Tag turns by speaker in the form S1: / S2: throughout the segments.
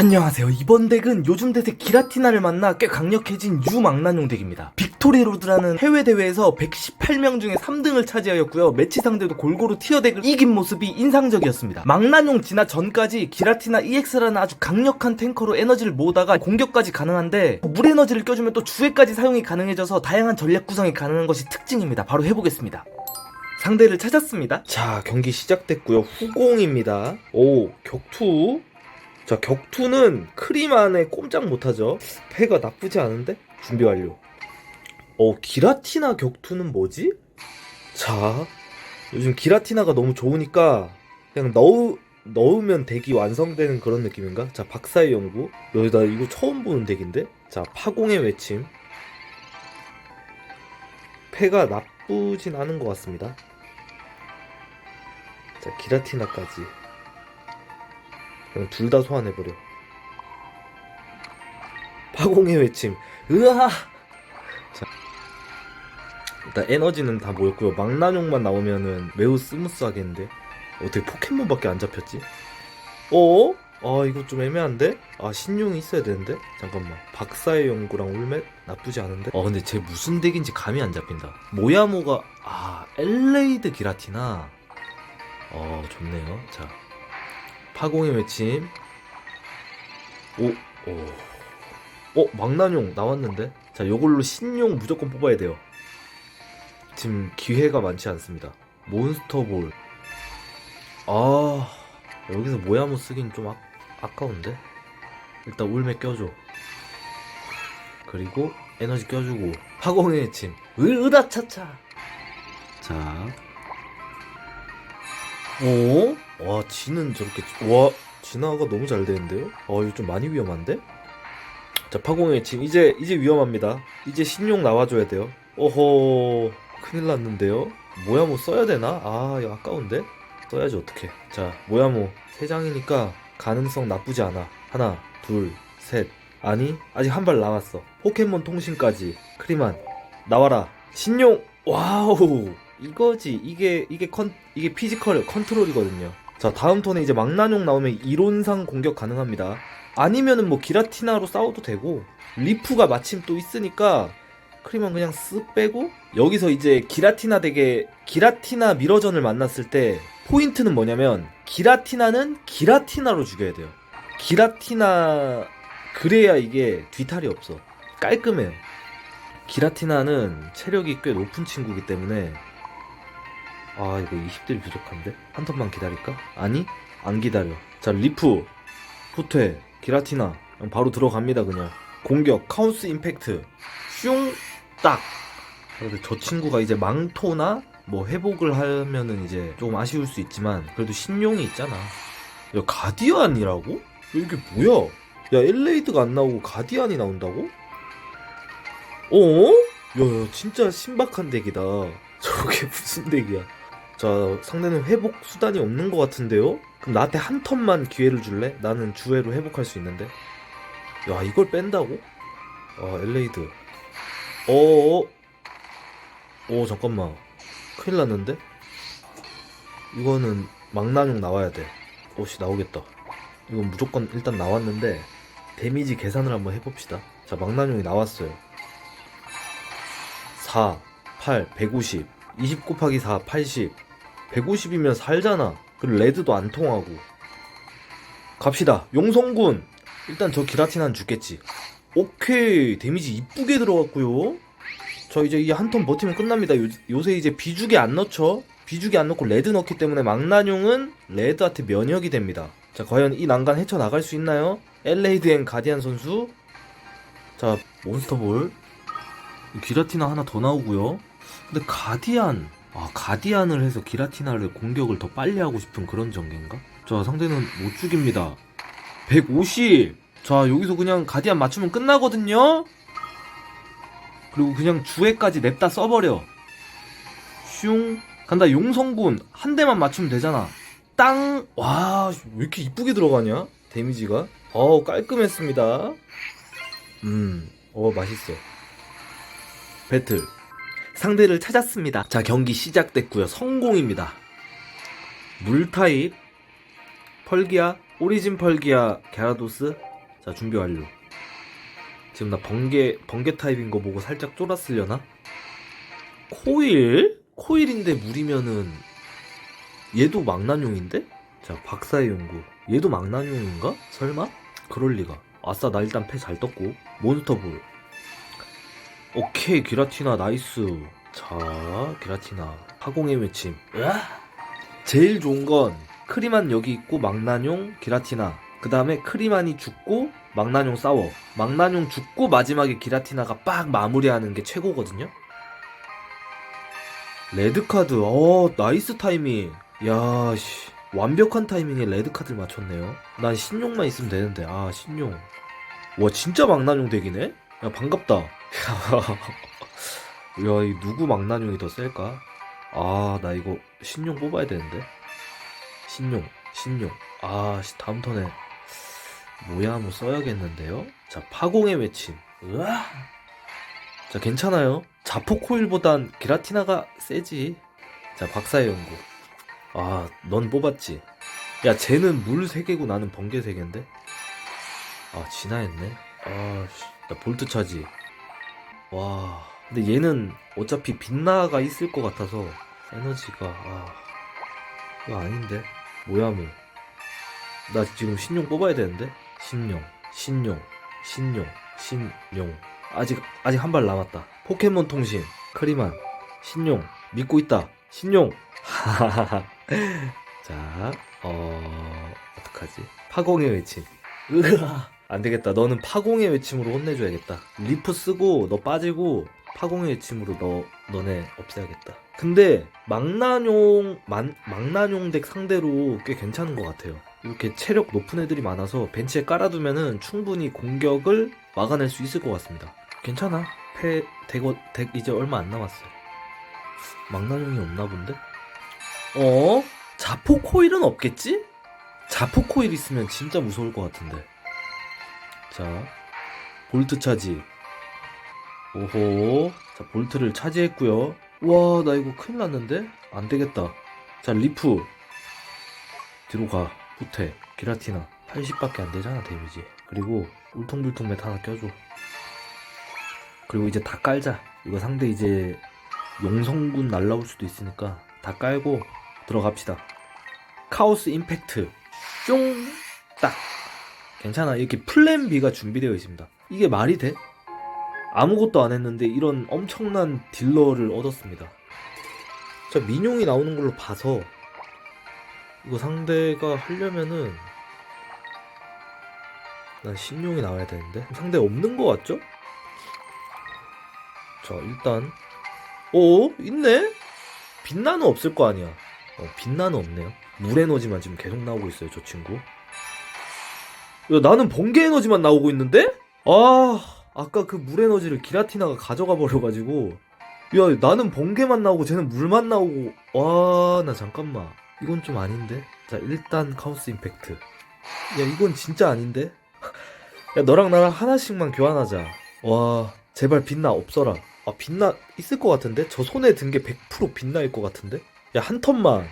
S1: 안녕하세요. 이번 덱은 요즘 대세 기라티나를 만나 꽤 강력해진 유망난용 덱입니다. 빅토리 로드라는 해외 대회에서 118명 중에 3등을 차지하였고요. 매치 상대도 골고루 티어 덱을 이긴 모습이 인상적이었습니다. 망난용 진화 전까지 기라티나 EX라는 아주 강력한 탱커로 에너지를 모으다가 공격까지 가능한데 물 에너지를 껴주면 또 주회까지 사용이 가능해져서 다양한 전략 구성이 가능한 것이 특징입니다. 바로 해보겠습니다. 상대를 찾았습니다. 자, 경기 시작됐고요. 후공입니다. 오, 격투. 자, 격투는 크림 안에 꼼짝 못하죠. 패가 나쁘지 않은데? 준비 완료. 어, 기라티나 격투는 뭐지? 자, 요즘 기라티나가 너무 좋으니까 그냥 넣으, 넣으면 덱이 완성되는 그런 느낌인가? 자, 박사의 연구. 여기다 이거 처음 보는 덱인데? 자, 파공의 외침. 패가 나쁘진 않은 것 같습니다. 자, 기라티나까지. 그냥 둘 다 소환해버려. 파공의 외침. 으아! 자. 일단 에너지는 다 모였고요. 망나뇽만 나오면은 매우 스무스하겠는데? 어떻게 포켓몬밖에 안 잡혔지? 어? 아, 이거 좀 애매한데? 아, 신용이 있어야 되는데? 잠깐만. 박사의 연구랑 울멧? 나쁘지 않은데? 어, 근데 쟤 무슨 덱인지 감이 안 잡힌다. 모야모가, 아, 엘레이드 기라티나. 어, 좋네요. 자. 파공의 외침. 오, 오. 어, 망나뇽 나왔는데? 자, 요걸로 신용 무조건 뽑아야 돼요. 지금 기회가 많지 않습니다. 몬스터볼. 아, 여기서 모야모 쓰긴 좀 아, 아까운데? 일단 울매 껴줘. 그리고 에너지 껴주고. 파공의 외침. 으, 으다차차. 자. 오? 와, 지는 저렇게, 와, 진화가 너무 잘 되는데요? 어, 이거 좀 많이 위험한데? 자, 파공의 침. 이제, 이제 위험합니다. 이제 신용 나와줘야 돼요. 오호, 큰일 났는데요? 모야모 써야 되나? 아, 이거 아까운데? 써야지, 어떡해. 자, 모야모. 세 장이니까 가능성 나쁘지 않아. 하나, 둘, 셋. 아니, 아직 한 발 남았어. 포켓몬 통신까지. 크리만, 나와라. 신용! 와우! 이거지. 이게, 이게 컨, 이게 피지컬 컨트롤이거든요. 자, 다음 턴에 이제 망나뇽 나오면 이론상 공격 가능합니다. 아니면은 뭐 기라티나로 싸워도 되고, 리프가 마침 또 있으니까, 크리만 그냥 쓱 빼고, 여기서 이제 기라티나 덱에, 기라티나 미러전을 만났을 때, 포인트는 뭐냐면, 기라티나는 기라티나로 죽여야 돼요. 기라티나, 그래야 이게 뒤탈이 없어. 깔끔해요. 기라티나는 체력이 꽤 높은 친구이기 때문에 아 이거 20딜 부족한데? 한 턴만 기다릴까? 아니 안 기다려 자 리프 후퇴 기라티나 바로 들어갑니다 그냥 공격 카운스 임팩트 슝딱 그래도 저 친구가 이제 망토나 뭐 회복을 하면은 이제 조금 아쉬울 수 있지만 그래도 신용이 있잖아 야 가디안이라고? 이게 뭐야 야 엘레이드가 안 나오고 가디안이 나온다고? 어? 야, 야, 진짜 신박한 덱이다. 저게 무슨 덱이야? 자, 상대는 회복 수단이 없는 것 같은데요? 그럼 나한테 한 턴만 기회를 줄래? 나는 주회로 회복할 수 있는데. 야, 이걸 뺀다고? 아, 엘레이드. 어어? 어, 잠깐만. 큰일 났는데? 이거는 망나뇽 나와야 돼. 오씨, 나오겠다. 이건 무조건 일단 나왔는데, 데미지 계산을 한번 해봅시다. 자, 망나뇽이 나왔어요. 4, 8, 150. 20 곱하기 4, 80. 150이면 살잖아. 그리고 레드도 안 통하고. 갑시다. 용성군. 일단 저 기라티나는 죽겠지. 오케이. 데미지 이쁘게 들어갔고요. 저 이제 이 한 턴 버티면 끝납니다. 요, 요새 이제 비죽이 안 넣죠? 비죽이 안 넣고 레드 넣기 때문에 망나뇽은 레드한테 면역이 됩니다. 자, 과연 이 난간 헤쳐나갈 수 있나요? 엘레이드앤 가디안 선수. 자, 몬스터볼. 기라티나 하나 더 나오고요. 근데 가디안, 아 가디안을 해서 기라티나를 공격을 더 빨리 하고 싶은 그런 전개인가? 자 상대는 못 죽입니다. 150. 자 여기서 그냥 가디안 맞추면 끝나거든요. 그리고 그냥 주에까지 냅다 써버려. 슝 간다 용성군 한 대만 맞추면 되잖아. 땅. 와 왜 이렇게 이쁘게 들어가냐? 데미지가. 어 깔끔했습니다. 음. 어 맛있어. 배틀 상대를 찾았습니다. 자 경기 시작됐고요. 성공입니다. 물 타입 펄기아 오리진 펄기아 게라도스 자 준비 완료 지금 나 번개 번개 타입인 거 보고 살짝 쫄았으려나? 코일? 코일인데 물이면은 얘도 망나뇽인데? 자 박사의 연구 얘도 망나뇽인가? 설마? 그럴 리가 아싸 나 일단 패 잘 떴고 몬스터볼 오케이 기라티나 나이스. 자 기라티나. 파공의 외침. 제일 좋은 건 크리만 여기 있고 망나뇽 기라티나. 그 다음에 크리만이 죽고 망나뇽 싸워. 망나뇽 죽고 마지막에 기라티나가 빡 마무리하는 게 최고거든요. 레드카드. 어 나이스 타이밍. 야씨. 완벽한 타이밍에 레드카드를 맞췄네요. 난 신용만 있으면 되는데. 아 신용. 와 진짜 망나뇽 덱이네 야 반갑다. 야이 누구 망나뇽이 더 셀까? 아 나 이거 신용 뽑아야 되는데. 신용 신용. 아 씨, 다음 턴에 뭐야 한번 써야겠는데요? 자 파공의 외침. 으아! 자 괜찮아요. 자포 코일보단 기라티나가 세지. 자 박사의 연구. 아 넌 뽑았지. 야 쟤는 물 3개고 나는 번개 3개인데? 아 진화했네. 아씨. 나 볼트 차지. 와 근데 얘는 어차피 빛나가 있을 것 같아서 에너지가 아 이거 아닌데? 뭐야 뭐 나 지금 신용 뽑아야 되는데? 신용 신용 신용 신용. 아직 아직 한 발 남았다. 포켓몬 통신 크리만. 신용 믿고 있다. 신용. 자, 어, 어떡하지? 파공의 외침. 으아! 안 되겠다. 너는 파공의 외침으로 혼내줘야겠다. 리프 쓰고, 너 빠지고, 파공의 외침으로 너, 너네 없애야겠다. 근데, 망나뇽, 만, 망나뇽 덱 상대로 꽤 괜찮은 것 같아요. 이렇게 체력 높은 애들이 많아서 벤치에 깔아두면은 충분히 공격을 막아낼 수 있을 것 같습니다. 괜찮아. 패, 덱, 어- 덱 이제 얼마 안 남았어요. 망나뇽이 없나 본데? 어? 자포 코일은 없겠지? 자포 코일 있으면 진짜 무서울 것 같은데. 자, 볼트 차지. 오호. 자, 볼트를 차지했고요. 와, 나 이거 큰일 났는데? 안 되겠다. 자, 리프. 뒤로 가. 후퇴. 기라티나. 80밖에 안 되잖아, 데미지. 그리고 울퉁불퉁 맷 하나 껴줘. 그리고 이제 다 깔자. 이거 상대 이제 용성군 날라올 수도 있으니까 다 깔고 들어갑시다. 카오스 임팩트 쫑! 딱! 괜찮아. 이렇게 플랜 B가 준비되어 있습니다. 이게 말이 돼? 아무것도 안 했는데 이런 엄청난 딜러를 얻었습니다. 자, 민용이 나오는 걸로 봐서 이거 상대가 하려면은 난 신용이 나와야 되는데 상대 없는 거 같죠? 자, 일단 오, 있네? 빛나는 없을 거 아니야. 어, 빛나는 없네요. 물 에너지만 지금 계속 나오고 있어요, 저 친구. 야, 나는 번개 에너지만 나오고 있는데? 아, 아까 그 물 에너지를 기라티나가 가져가 버려가지고. 야, 나는 번개만 나오고 쟤는 물만 나오고. 와, 나 잠깐만. 이건 좀 아닌데? 자, 일단 카오스 임팩트. 야, 이건 진짜 아닌데? 야, 너랑 나랑 하나씩만 교환하자. 와, 제발 빛나 없어라. 아, 빛나 있을 것 같은데? 저 손에 든 게 100% 빛나일 것 같은데? 야, 한 턴만.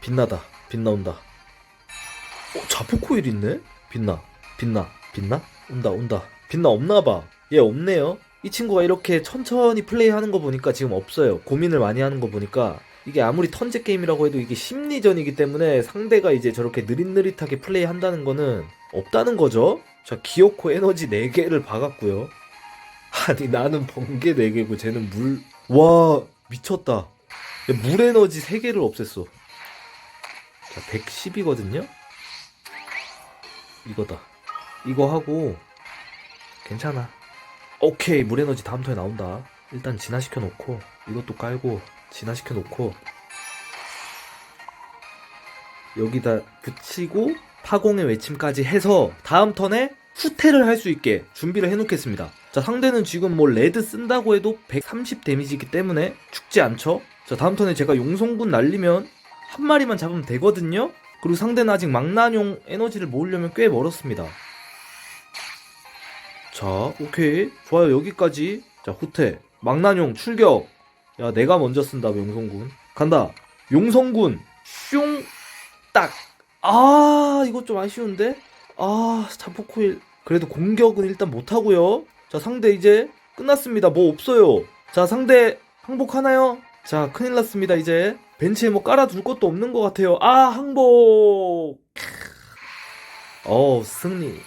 S1: 빛나다. 빛나온다. 어, 자포코일 있네? 빛나. 빛나. 빛나? 온다, 온다. 빛나 없나봐. 얘 없네요. 이 친구가 이렇게 천천히 플레이하는 거 보니까 지금 없어요. 고민을 많이 하는 거 보니까 이게 아무리 턴제 게임이라고 해도 이게 심리전이기 때문에 상대가 이제 저렇게 느릿느릿하게 플레이한다는 거는 없다는 거죠. 자, 기어코 에너지 4개를 박았고요. 아니 나는 번개 4개고 쟤는 물... 와 미쳤다 야, 물 에너지 3개를 없앴어 자 110이거든요 이거다 이거 하고 괜찮아 오케이 물 에너지 다음 턴에 나온다 일단 진화시켜 놓고 이것도 깔고 진화시켜 놓고 여기다 붙이고 파공의 외침까지 해서 다음 턴에 후퇴를 할 수 있게 준비를 해놓겠습니다. 자, 상대는 지금 뭐 레드 쓴다고 해도 130 데미지이기 때문에 죽지 않죠? 자, 다음 턴에 제가 용성군 날리면 한 마리만 잡으면 되거든요? 그리고 상대는 아직 망난용 에너지를 모으려면 꽤 멀었습니다. 자, 오케이. 좋아요. 여기까지. 자, 후퇴. 망난용 출격. 야, 내가 먼저 쓴다, 용성군. 간다. 용성군. 슝. 딱. 아, 이거 좀 아쉬운데? 아, 자포코일. 그래도 공격은 일단 못하고요. 자, 상대 이제 끝났습니다. 뭐 없어요. 자, 상대 항복하나요? 자, 큰일 났습니다, 이제. 벤치에 뭐 깔아둘 것도 없는 것 같아요. 아, 항복! 어 승리.